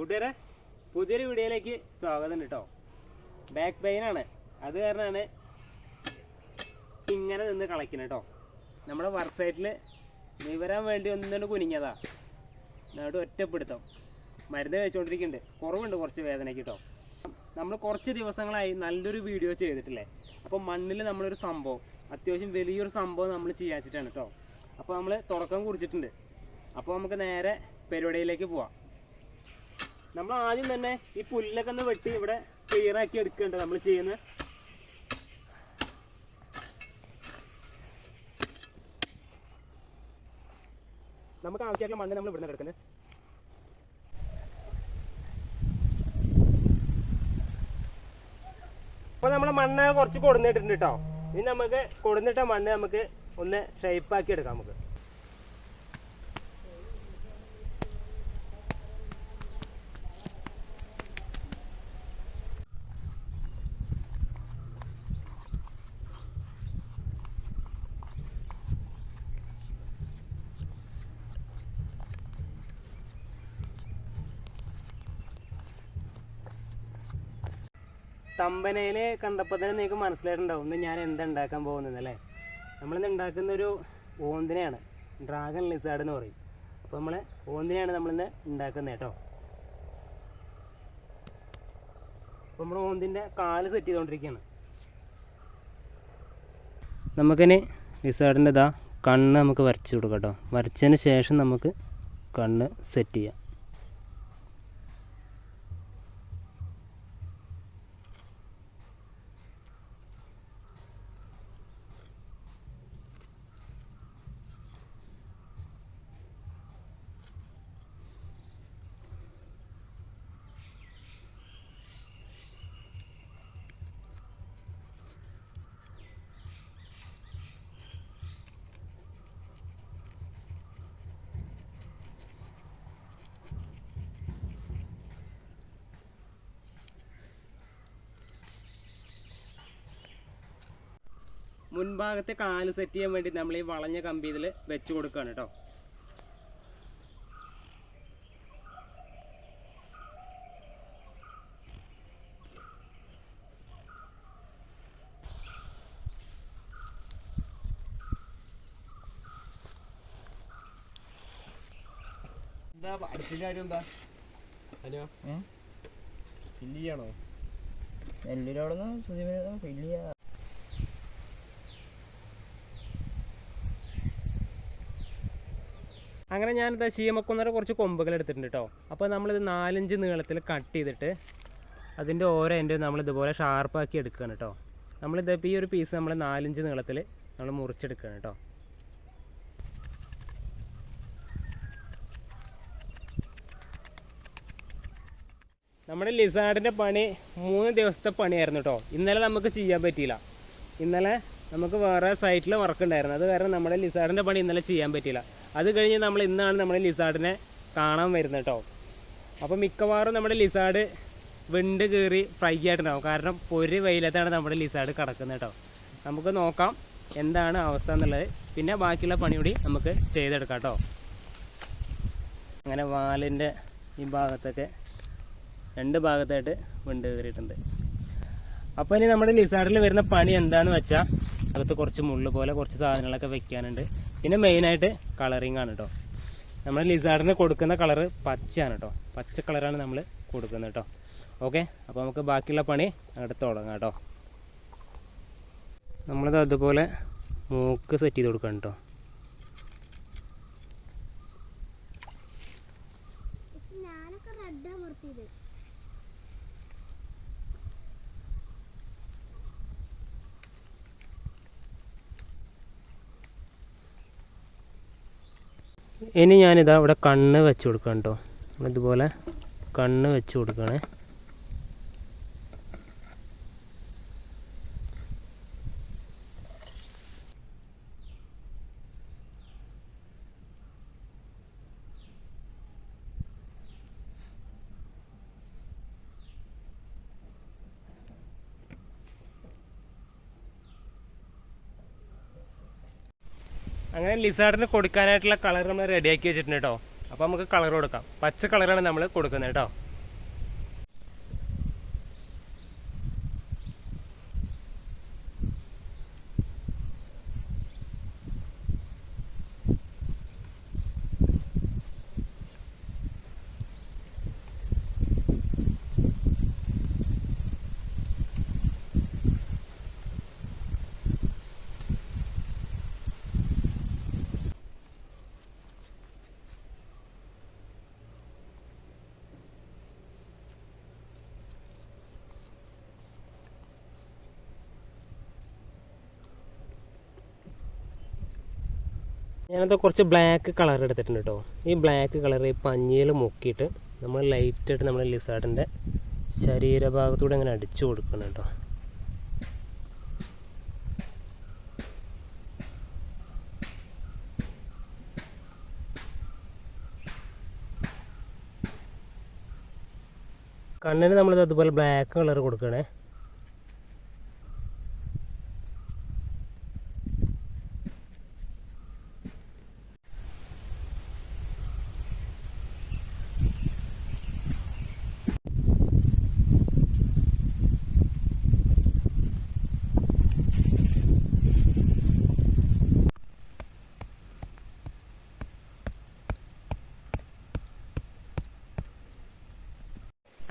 കൂട്ടുകാരെ പുതിയൊരു വീഡിയോയിലേക്ക് സ്വാഗതം കേട്ടോ. ബാക്ക് പെയിൻ ആണ്. അത് കാരണമാണ് ഇങ്ങനെ നിന്ന് കളിക്കുന്നത് കേട്ടോ. നമ്മുടെ വർക്ക് സൈറ്റിൽ നിവരാൻ വേണ്ടി ഒന്നുകൊണ്ട് കുനിഞ്ഞതാ. എന്നിട്ട് ഒറ്റപ്പെടുത്തം. മരുന്ന് കഴിച്ചുകൊണ്ടിരിക്കുന്നുണ്ട് കുറവുണ്ട് കുറച്ച് വേദനയ്ക്ക് കേട്ടോ. നമ്മൾ കുറച്ച് ദിവസങ്ങളായി നല്ലൊരു വീഡിയോ ചെയ്തിട്ടില്ലേ? അപ്പോൾ മണ്ണിൽ നമ്മളൊരു സംഭവം അത്യാവശ്യം വലിയൊരു സംഭവം നമ്മൾ ചെയ്യാച്ചിട്ടാണ് കേട്ടോ. അപ്പോൾ നമ്മൾ തുടക്കം കുറിച്ചിട്ടുണ്ട്. അപ്പോൾ നമുക്ക് നേരെ പരിപാടിയിലേക്ക് പോവാം. നമ്മൾ ആദ്യം തന്നെ ഈ പുല്ലൊക്കെ ഒന്ന് വെട്ടി ഇവിടെ ക്ലിയർ ആക്കി എടുക്കേണ്ടത് നമ്മൾ ചെയ്യുന്ന നമുക്ക് ആവശ്യമായിട്ടുള്ള മണ്ണ് നമ്മൾ ഇവിടുന്ന് എടുക്കുന്നത്. അപ്പോൾ നമ്മൾ മണ്ണ് കുറച്ച് കൊടുന്നിട്ടുണ്ട് കേട്ടോ ഇനി നമുക്ക് കൊടുന്നിട്ട മണ്ണ് നമുക്ക് ഒന്ന് ഷേപ്പ് ആക്കി എടുക്കാം നമുക്ക്. തമ്പനയിൽ കണ്ടപ്പോൾ തന്നെ നിങ്ങൾക്ക് മനസ്സിലായിട്ടുണ്ടാവും ഇന്ന് ഞാൻ എന്താ ഉണ്ടാക്കാൻ പോകുന്നത് അല്ലേ? നമ്മളിന്ന് ഉണ്ടാക്കുന്ന ഒരു ഓന്തിനെയാണ് ഡ്രാഗൺ ലിസാർഡ് എന്ന് പറയും. അപ്പോൾ നമ്മൾ ഓന്തിനെയാണ് നമ്മളിന്ന് ഉണ്ടാക്കുന്നത് കേട്ടോ. അപ്പോൾ നമ്മൾ ഓന്തിന്റെ കാൽ സെറ്റ് ചെയ്തുകൊണ്ടിരിക്കുകയാണ് നമുക്കിനി ലിസാർഡിന്റെ ഇതാ കണ്ണ് നമുക്ക് വരച്ച് കൊടുക്കാം കേട്ടോ. വരച്ചതിന് ശേഷം നമുക്ക് കണ്ണ് സെറ്റ് ചെയ്യാം. മുൻഭാഗത്തെ കാൽ സെറ്റ് ചെയ്യാൻ വേണ്ടി നമ്മൾ ഈ വളഞ്ഞ കമ്പി ഇതിൽ വെച്ച് കൊടുക്കുകയാണ് കേട്ടോ ഹലോ? ഫില്ല് ചെയ്യണോ? സുതിമിനോടൊന്ന് ഫില്ല് ചെയ്യാ. അങ്ങനെ ഞാനിതാ ചീമക്കൊന്നര കുറച്ച് കൊമ്പുകൾ എടുത്തിട്ടുണ്ട് കേട്ടോ അപ്പോൾ നമ്മളിത് നാലഞ്ച് നീളത്തിൽ കട്ട് ചെയ്തിട്ട് അതിന്റെ ഓരോ എന്റെ നമ്മൾ ഇതുപോലെ ഷാർപ്പാക്കി എടുക്കുകയാണ് കേട്ടോ നമ്മളിതിപ്പോൾ ഈ ഒരു പീസ് നമ്മൾ നാലഞ്ച് നീളത്തിൽ നമ്മൾ മുറിച്ചെടുക്കുകയാണ് കേട്ടോ നമ്മുടെ ലിസാർഡിന്റെ പണി മൂന്ന് ദിവസത്തെ പണിയായിരുന്നു കേട്ടോ ഇന്നലെ നമുക്ക് ചെയ്യാൻ പറ്റിയില്ല. ഇന്നലെ നമുക്ക് വേറെ സൈറ്റിൽ വർക്ക് ഉണ്ടായിരുന്നു. അത് കാരണം നമ്മുടെ ലിസാർഡിന്റെ പണി ഇന്നലെ ചെയ്യാൻ പറ്റിയില്ല. അത് കഴിഞ്ഞ് നമ്മൾ ഇന്നാണ് നമ്മുടെ ലിസാർഡിനെ കാണാൻ വരുന്നത് കേട്ടോ അപ്പോൾ മിക്കവാറും നമ്മുടെ ലിസാർഡ് വെണ്ട് കയറി ഫ്രൈ ആയിട്ടുണ്ടാവും കാരണം പൊരു വെയിലത്താണ് നമ്മുടെ ലിസാർഡ് കിടക്കുന്നത് കേട്ടോ നമുക്ക് നോക്കാം എന്താണ് അവസ്ഥ എന്നുള്ളത്. പിന്നെ ബാക്കിയുള്ള പണി കൂടി നമുക്ക് ചെയ്തെടുക്കാം കേട്ടോ അങ്ങനെ വാലിന്റെ ഈ ഭാഗത്തൊക്കെ രണ്ട് ഭാഗത്തായിട്ട് വെണ്ട് കയറിയിട്ടുണ്ട് അപ്പോൾ ഇനി നമ്മുടെ ലിസാർഡിൽ വരുന്ന പണി എന്താണെന്ന് വെച്ചാൽ അകത്ത് കുറച്ച് മുള്ള് പോലെ കുറച്ച് സാധനങ്ങളൊക്കെ വെക്കാനുണ്ട്. പിന്നെ മെയിനായിട്ട് കളറിങ് ആണ് കേട്ടോ നമ്മൾ ലിസാർഡിന് കൊടുക്കുന്ന കളറ് പച്ചയാണ് കേട്ടോ പച്ച കളറാണ് നമ്മൾ കൊടുക്കുന്നത് കേട്ടോ ഓക്കെ അപ്പോൾ നമുക്ക് ബാക്കിയുള്ള പണി അങ്ങോട്ട് തുടങ്ങാം കേട്ടോ നമ്മളത് അതുപോലെ മൂക്ക് സെറ്റ് ചെയ്ത് കൊടുക്കണം കേട്ടോ ഇനി ഞാനിതാ ഇവിടെ കണ്ണ് വെച്ച് കൊടുക്കാം കേട്ടോ. ഇതുപോലെ കണ്ണ് വെച്ച് കൊടുക്കണേ. അങ്ങനെ ലിസാർഡിന് കൊടുക്കാനായിട്ടുള്ള കളർ നമ്മൾ റെഡിയാക്കി വെച്ചിട്ടുണ്ട് കേട്ടോ അപ്പോൾ നമുക്ക് കളർ കൊടുക്കാം. പച്ച കളറാണ് നമ്മൾ കൊടുക്കുന്നത് കേട്ടോ ഞാനത് കുറച്ച് ബ്ലാക്ക് കളർ എടുത്തിട്ടുണ്ട് കേട്ടോ ഈ ബ്ലാക്ക് കളർ ഈ പഞ്ഞിയിൽ മുക്കിയിട്ട് നമ്മൾ ലൈറ്റായിട്ട് നമ്മൾ ലിസാർഡിന്റെ ശരീരഭാഗത്തൂടെ അങ്ങനെ അടിച്ചു കൊടുക്കണം കേട്ടോ കണ്ണിന് നമ്മളിത് അതുപോലെ ബ്ലാക്ക് കളർ കൊടുക്കണേ.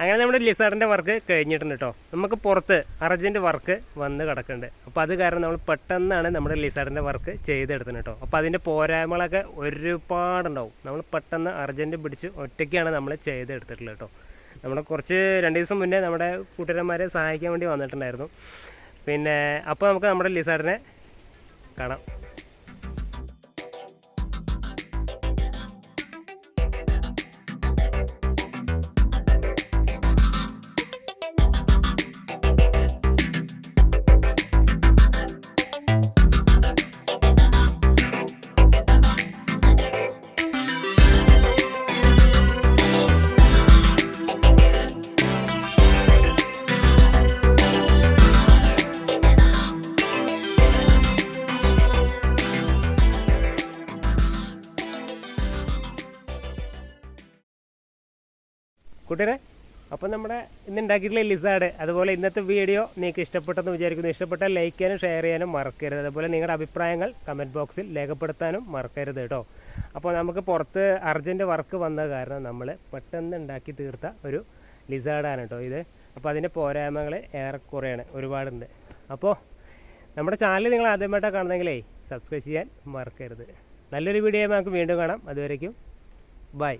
അങ്ങനെ നമ്മുടെ ലിസാർഡിന്റെ വർക്ക് കഴിഞ്ഞിട്ടുണ്ട് കേട്ടോ. നമുക്ക് പുറത്ത് അർജന്റ് വർക്ക് വന്ന് കിടക്കുന്നുണ്ട്. അപ്പോൾ അത് കാരണം നമ്മൾ പെട്ടെന്നാണ് നമ്മുടെ ലിസാർഡിന്റെ വർക്ക് ചെയ്തെടുക്കുന്നത് കേട്ടോ. അപ്പോൾ അതിന്റെ പോരായ്മകളൊക്കെ ഒരുപാടുണ്ടാവും. നമ്മൾ പെട്ടെന്ന് അർജന്റ് പിടിച്ച് ഒറ്റയ്ക്കാണ് നമ്മൾ ചെയ്തെടുത്തിട്ടുള്ളത് കേട്ടോ. നമ്മുടെ കുറച്ച് രണ്ട് ദിവസം മുന്നേ നമ്മുടെ കൂട്ടുകാരന്മാരെ സഹായിക്കാൻ വേണ്ടി വന്നിട്ടുണ്ടായിരുന്നു. പിന്നെ അപ്പോൾ നമുക്ക് നമ്മുടെ ലിസാറിനെ കാണാം. കൂട്ടുകാരെ അപ്പോൾ നമ്മുടെ ഇന്ന് ഉണ്ടാക്കിയിട്ടുള്ള ലിസാഡ് അതുപോലെ ഇന്നത്തെ വീഡിയോ നിങ്ങൾക്ക് ഇഷ്ടപ്പെട്ടെന്ന് വിചാരിക്കുന്നു. ഇഷ്ടപ്പെട്ടാൽ ലൈക്ക് ചെയ്യാനും ഷെയർ ചെയ്യാനും മറക്കരുത്. അതുപോലെ നിങ്ങളുടെ അഭിപ്രായങ്ങൾ കമന്റ് ബോക്സിൽ രേഖപ്പെടുത്താനും മറക്കരുത് കേട്ടോ അപ്പോൾ നമുക്ക് പുറത്ത് അർജന്റ് വർക്ക് വന്ന കാരണം നമ്മൾ പെട്ടെന്ന് ഉണ്ടാക്കി തീർത്ത ഒരു ലിസാഡാണ് കേട്ടോ ഇത്. അപ്പോൾ അതിന്റെ പോരായ്മകൾ ഏറെക്കുറെയാണ് ഒരുപാടുണ്ട്. അപ്പോൾ നമ്മുടെ ചാനൽ നിങ്ങൾ ആദ്യമായിട്ടാണ് കാണുന്നെങ്കിലേ സബ്സ്ക്രൈബ് ചെയ്യാൻ മറക്കരുത്. നല്ലൊരു വീഡിയോ നമുക്ക് വീണ്ടും കാണാം. അതുവരേക്കും ബൈ